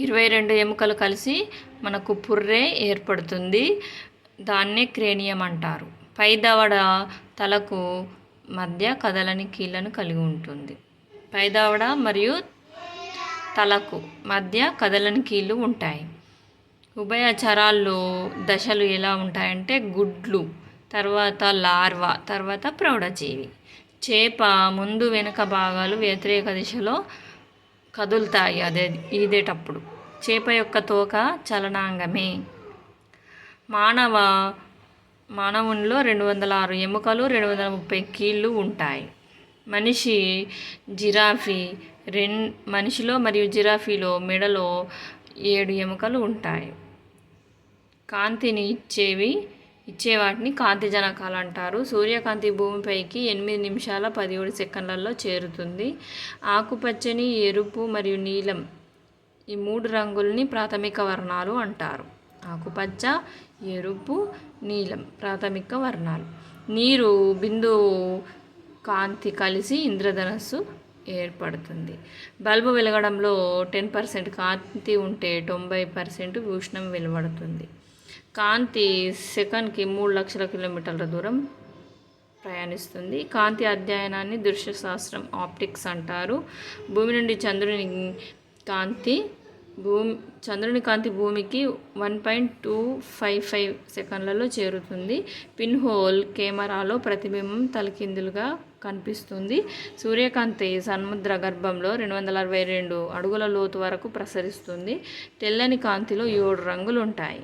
ఇరవై రెండు ఎముకలు కలిసి మనకు పుర్రె ఏర్పడుతుంది. దాన్నే క్రేనియం అంటారు. పై దవడ తలకు మధ్య కదలని కీళ్ళను కలిగి ఉంటుంది. పై దవడ మరియు తలకు మధ్య కదలని కీళ్ళు ఉంటాయి. ఉభయచరాల్లో దశలు ఎలా ఉంటాయంటే గుడ్లు తర్వాత లార్వా తర్వాత ప్రౌఢజీవి. చేప ముందు వెనుక భాగాలు వ్యతిరేక దిశలో కదులుతాయి అదే ఈదేటప్పుడు. చేప యొక్క తోక చలనాంగమే. మానవ మానవునిలో రెండు వందల ఆరు ఎముకలు రెండు వందల ముప్పై కీళ్ళు ఉంటాయి. మనిషి జిరాఫీ రెన్ మనిషిలో మరియు జిరాఫీలో మెడలో ఏడు ఎముకలు ఉంటాయి. కాంతిని ఇచ్చేవి ఇచ్చే వాటిని కాంతి జనకాలు అంటారు సూర్యకాంతి భూమిపైకి ఎనిమిది నిమిషాల పదిహేడు సెకండ్లలో చేరుతుంది. ఆకుపచ్చని ఎరుపు మరియు నీలం ఈ మూడు రంగుల్ని ప్రాథమిక వర్ణాలు అంటారు. ఆకుపచ్చ ఎరుపు నీలం ప్రాథమిక వర్ణాలు. నీరు బిందువు కాంతి కలిసి ఇంద్రధనస్సు ఏర్పడుతుంది. బల్బు వెలగడంలో టెన్ పర్సెంట్ కాంతి ఉంటే తొంభై పర్సెంట్ ఉష్ణం వెలువడుతుంది. కాంతి సెకండ్కి మూడు లక్షల కిలోమీటర్ల దూరం ప్రయాణిస్తుంది. కాంతి అధ్యయనాన్ని దృశ్యశాస్త్రం ఆప్టిక్స్ అంటారు. భూమి నుండి చంద్రుని కాంతి భూమి చంద్రుని కాంతి భూమికి one point two five five సెకండ్లలో చేరుతుంది. పిన్ హోల్ కెమెరాలో ప్రతిబింబం తలకిందులుగా కనిపిస్తుంది. సూర్యకాంతి సముద్ర గర్భంలో రెండు వందల అరవై రెండు అడుగుల లోతు వరకు ప్రసరిస్తుంది. తెల్లని కాంతిలో ఏడు రంగులు ఉంటాయి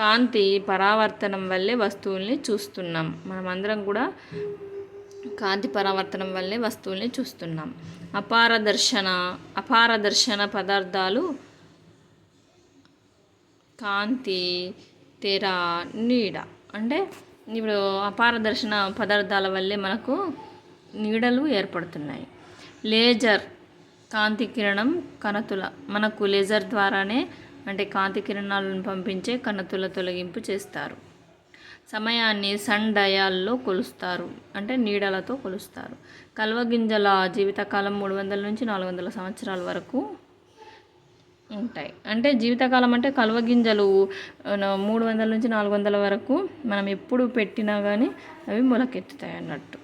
కాంతి పరావర్తనం వల్లే వస్తువుల్ని చూస్తున్నాం. మనమందరం కూడా కాంతి పరావర్తనం వల్లే వస్తువుల్ని చూస్తున్నాం. అపారదర్శన అపారదర్శన పదార్థాలు కాంతి తెర నీడ. అంటే ఇప్పుడు అపారదర్శన పదార్థాల వల్లే మనకు నీడలు ఏర్పడుతున్నాయి. లేజర్ కాంతి కిరణం కణతుల. మనకు లేజర్ ద్వారానే అంటే కాంతి కిరణాలను పంపించే కణతుల తొలగింపు చేస్తారు. సమయాన్ని సన్ డయాల్లో కొలుస్తారు. అంటే నీడలతో కొలుస్తారు. కల్వగింజల జీవితకాలం మూడు వందల నుంచి నాలుగు వందల సంవత్సరాల వరకు ఉంటాయి. అంటే జీవితకాలం అంటే కల్వగింజలు మూడు వందల నుంచి నాలుగు వందల వరకు మనం ఎప్పుడు పెట్టినా కానీ అవి మొలకెత్తుతాయి అన్నట్టు.